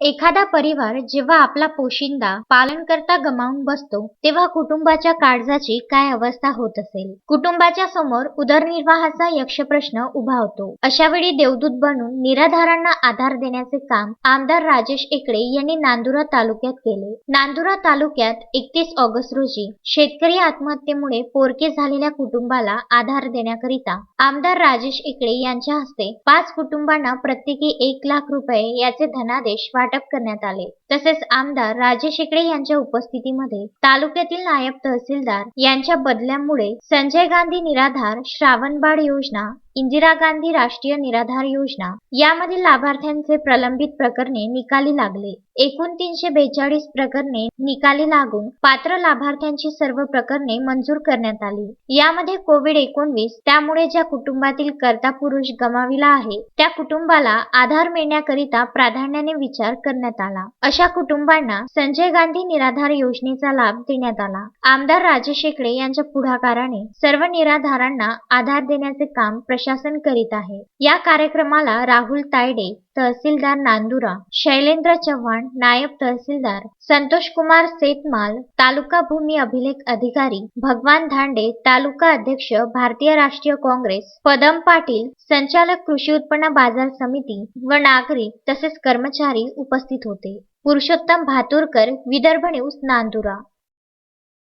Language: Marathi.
एखादा परिवार जेव्हा आपला पोशिंदा पालनकर्ता गमावून बसतो तेव्हा कुटुंबाच्या काळजाची काय अवस्था होत असेल? कुटुंबाच्या समोर उदरनिर्वाहाचा यक्षप्रश्न उभा होतो. अशा वेळी देवदूत बनून निराधारांना आधार देण्याचे काम आमदार राजेश एकळे यांनी नांदुरा तालुक्यात केले. नांदुरा तालुक्यात एकतीस ऑगस्ट रोजी शेतकरी आत्महत्येमुळे पोरके झालेल्या कुटुंबाला आधार देण्याकरिता आमदार राजेश एकळे यांच्या हस्ते पाच कुटुंबांना प्रत्येकी एक लाख रुपये याचे धनादेश वाटप करण्यात आले. तसेच आमदार राजेश शेकडे यांच्या उपस्थितीमध्ये तालुक्यातील नायब तहसीलदार यांच्या बदल्यामुळे संजय गांधी निराधार श्रावणबाळ योजना इंदिरा गांधी राष्ट्रीय निराधार योजना यामधील लाभार्थ्यांचे प्रलंबित प्रकरणे निकाली लागले. एकूण तीनशे बेचाळीस प्रकरणे निकाली लागून पात्र लाभार्थ्यांची सर्व प्रकरणे मंजूर करण्यात आली. यामध्ये कोविड एकोणवीस त्यामुळे ज्या कुटुंबातील कर्ता पुरुष गमाविला आहे त्या कुटुंबाला आधार मिळण्याकरिता प्राधान्याने विचार करण्यात आला. अशा कुटुंबांना संजय गांधी निराधार योजनेचा लाभ देण्यात आला. आमदार राजेश शेकडे यांच्या पुढाकाराने सर्व निराधारांना आधार देण्याचे काम प्रशासन करीत आहे. या कार्यक्रमाला राहुल तायडे तहसीलदार नांदुरा शैलेंद्र चव्हाण नायब तहसीलदार संतोष कुमार सेतमाल तालुका भूमी अभिलेख अधिकारी भगवान धांडे तालुका अध्यक्ष भारतीय राष्ट्रीय काँग्रेस पदम पाटील संचालक कृषी उत्पन्न बाजार समिती व नागरिक तसेच कर्मचारी उपस्थित होते. पुरुषोत्तम भातुरकर विदर्भ न्यूज नांदुरा.